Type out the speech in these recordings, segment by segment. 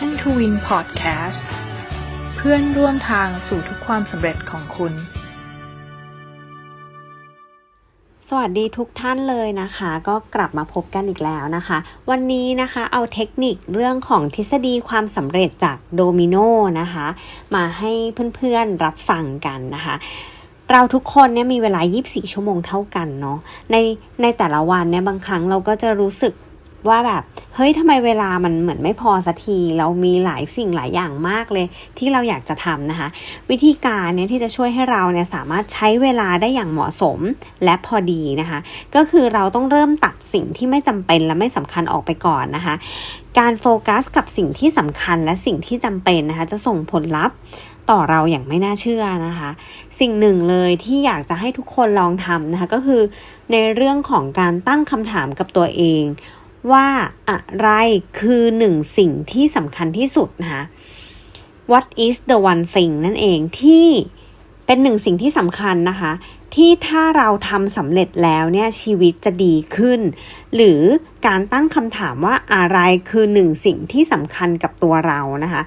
Mission to Win Podcast เพื่อนร่วมทางสู่ทุกความสำเร็จของคุณ สวัสดีทุกท่านเลยนะคะ ก็กลับมาพบกันอีกแล้วนะคะ วันนี้นะคะเอาเทคนิคเรื่องของทฤษฎีความสำเร็จจากโดมิโนนะคะ มาให้เพื่อนๆรับฟังกันนะคะเราทุกคนเนี่ยมีเวลา 24 ชั่วโมงเท่ากันเนาะ ในในแต่ละวันเนี่ยบางครั้งเราก็จะรู้สึก ว่าแบบเฮ้ยทำไมเวลามันเหมือนไม่พอสักที เรามีหลายสิ่งหลายอย่างมากเลย ที่เราอยากจะทำนะคะ วิธีการเนี่ยที่จะช่วยให้เราเนี่ยสามารถใช้เวลาได้อย่างเหมาะสมและพอดีนะคะ ก็คือเราต้องเริ่มตัดสิ่งที่ไม่จำเป็นและไม่สำคัญออกไปก่อนนะคะ การโฟกัสกับสิ่งที่สำคัญและสิ่งที่จำเป็นนะคะ จะส่งผลลัพธ์ต่อเราอย่างไม่น่าเชื่อนะคะ สิ่งหนึ่งเลยที่อยากจะให้ทุกคนลองทำนะคะ ก็คือในเรื่องของการตั้งคำถามกับตัวเอง ว่าอะไรคือหนึ่งสิ่งที่สำคัญที่สุดนะคะ What is the one thing นั่นเองที่เป็นหนึ่งสิ่งที่สำคัญนะคะ ที่ถ้าเราทำสำเร็จแล้วเนี่ยชีวิตจะดีขึ้น หรือการตั้งคำถามว่าอะไรคือหนึ่งสิ่งที่สำคัญกับตัวเรานะคะ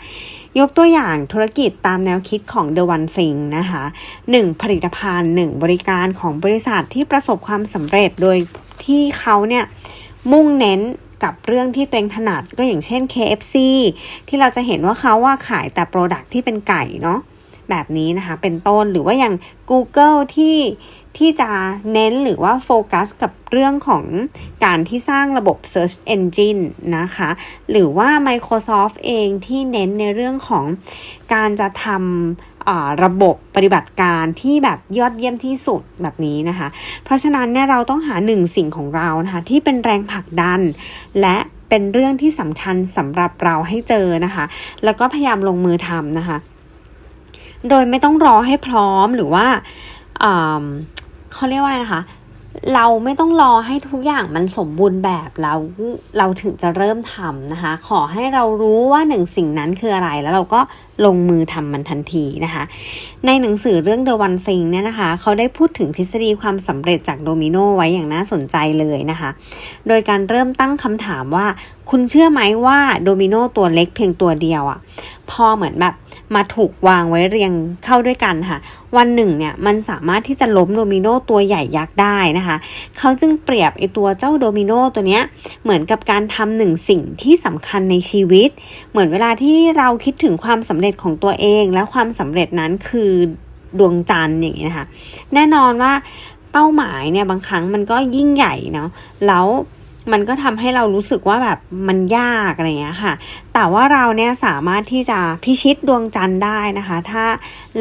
ยกตัวอย่างธุรกิจตามแนวคิดของ The One Thing นะคะหนึ่งผลิตภัณฑ์หนึ่งบริการของบริษัทที่ประสบความสำเร็จโดยที่เขาเนี่ย มุ่งเน้นกับเรื่องที่ตัวเองถนัดก็อย่างเช่น KFC ที่เราจะเห็นว่าเขาว่าขายแต่โปรดักที่เป็นไก่เนาะแบบนี้นะคะเป็นต้นหรือว่าอย่าง Google ที่ที่จะเน้นหรือว่าโฟกัสกับเรื่องของการที่สร้างระบบ Search Engine นะคะ หรือว่า Microsoft เองที่เน้นในเรื่องของการจะทำ ระบบปฏิบัติการที่แบบยอดเยี่ยมที่สุดแบบนี้นะคะ เพราะฉะนั้นเนี่ยเราต้องหาหนึ่งสิ่งของเรานะคะที่เป็นแรงผลักดัน และเป็นเรื่องที่สำคัญสำหรับเราให้เจอนะคะ แล้วก็พยายามลงมือทำนะคะ โดยไม่ต้องรอให้พร้อมหรือว่าเขาเรียกว่าอะไรนะคะ เราไม่ต้องรอให้ทุกอย่างมันสมบูรณ์แบบแล้วเราถึงจะเริ่มทำนะคะ ขอให้เรารู้ว่าหนึ่งสิ่งนั้นคืออะไร แล้วเราก็ลงมือทำมันทันทีนะคะ ในหนังสือเรื่อง The One Thing เนี่ยนะคะ เขาได้พูดถึงทฤษฎีความสำเร็จจากโดมิโนไว้อย่างน่าสนใจเลยนะคะ โดยการเริ่มตั้งคำถามว่าคุณเชื่อไหมว่าโดมิโนตัวเล็กเพียงตัวเดียวอะ่ะ พอเหมือนแบบมาถูกวางไว้เรียงเข้าด้วยกันค่ะ วันหนึ่งเนี่ยมันสามารถที่จะล้มโดมิโนตัวใหญ่ยักษ์ได้นะคะ เขาจึงเปรียบไอตัวเจ้าโดมิโนตัวเนี้ยเหมือนกับการทำหนึ่งสิ่งที่สำคัญในชีวิต เหมือนเวลาที่เราคิดถึงความสำเร็จของตัวเอง และความสำเร็จนั้นคือดวงจันทร์อย่างนี้นะคะ แน่นอนว่าเป้าหมายเนี่ยบางครั้งมันก็ยิ่งใหญ่เนาะแล้ว มันก็ทำให้เรารู้สึกว่าแบบมันยากอะไรเงี้ยค่ะ แต่ว่าเราเนี่ยสามารถที่จะพิชิตดวงจันทร์ได้นะคะ ถ้า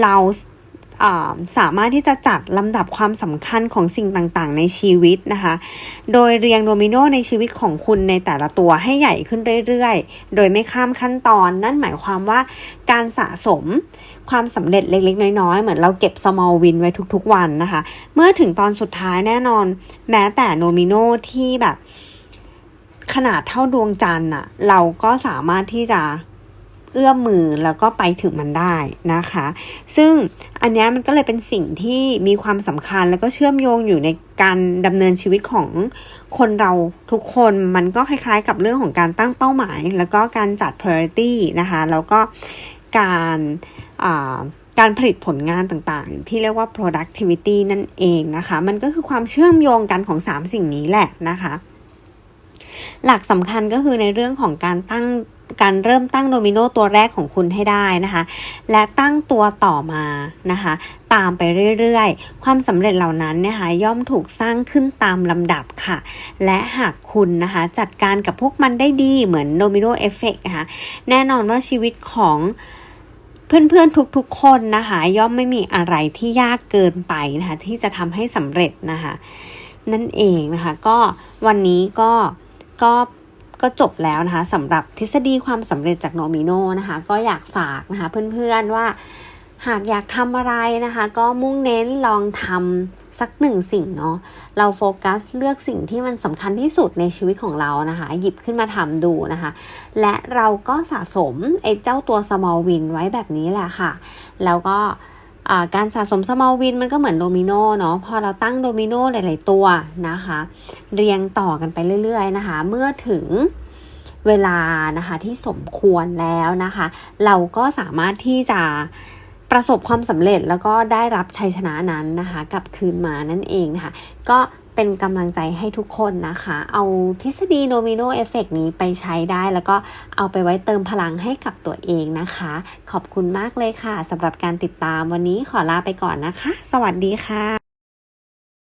เราสามารถที่จะจัดลำดับความสำคัญของสิ่งต่างๆ ในชีวิตนะคะ โดยเรียงโดมิโนในชีวิตของคุณในแต่ละตัวให้ใหญ่ขึ้นเรื่อยๆ โดยไม่ข้ามขั้นตอน นั่นหมายความว่าการสะสมความสำเร็จเล็กๆ น้อยๆ เหมือนเราเก็บ small win ไว้ทุกๆ วันนะคะ เมื่อถึงตอนสุดท้ายแน่นอน แม้แต่โนมิโนที่แบบ ขนาดเท่าดวงจันทร์อะเราก็สามารถที่จะเอื้อมมือแล้วก็ไปถึงมันได้นะคะ ซึ่งอันนี้มันก็เลยเป็นสิ่งที่มีความสำคัญแล้วก็เชื่อมโยงอยู่ในการดำเนินชีวิตของคนเราทุกคนมันก็คล้ายๆกับเรื่องของการตั้งเป้าหมาย แล้วก็การจัด priority นะคะ แล้วก็การการผลิตผลงานต่างๆ ที่เรียกว่า productivity นั่นเองนะคะ มันก็คือความเชื่อมโยงกันของ 3 สิ่งนี้แหละนะคะ หลักสำคัญก็คือในเรื่องของการตั้งการเริ่มตั้งโดมิโนตัวแรกของคุณให้ได้นะคะ และตั้งตัวต่อมานะคะ ตามไปเรื่อยๆ ความสำเร็จเหล่านั้นนะคะย่อมถูกสร้างขึ้นตามลำดับค่ะ และหากคุณนะคะจัดการกับพวกมันได้ดีเหมือนโดมิโนเอฟเฟกนะคะแน่นอนว่าชีวิตของเพื่อนๆทุกๆ คนนะคะย่อมไม่มีอะไรที่ยากเกินไปนะคะที่จะทำให้สำเร็จนะคะนั่นเองนะคะก็วันนี้ก็ ก็ก็จบแล้วนะคะสำหรับทฤษฎีความสำเร็จจากโนมิโนนะคะ ก็อยากฝากนะคะเพื่อนๆว่าหากอยากทำอะไรนะคะ ก็มุ่งเน้นลองทำสักหนึ่งสิ่งเนาะเราโฟกัสเลือกสิ่งที่มันสำคัญที่สุดในชีวิตของเรานะคะ หยิบขึ้นมาทำดูนะคะ และเราก็สะสมไอ้เจ้าตัว small win ไว้แบบนี้แหละค่ะ แล้วก็ การสะสมสมอลวินมันก็เหมือนโดมิโนเนาะพอเราตั้งโดมิโนหลาย ๆ ตัวนะคะ เรียงต่อกันไปเรื่อย ๆ นะคะ เมื่อถึงเวลานะคะที่สมควรแล้วนะคะ เราก็สามารถที่จะประสบความสำเร็จแล้วก็ได้รับชัยชนะนั้นนะคะ กลับคืนมานั่นเองนะคะ ก็ เป็นกำลังใจให้ทุกคนนะคะ เอาทฤษฎีโดมิโนเอฟเฟกนี้ไปใช้ได้ แล้วก็เอาไปไว้เติมพลังให้กับตัวเองนะคะ ขอบคุณมากเลยค่ะสำหรับการติดตามวันนี้ขอลาไปก่อนนะคะ สวัสดีค่ะ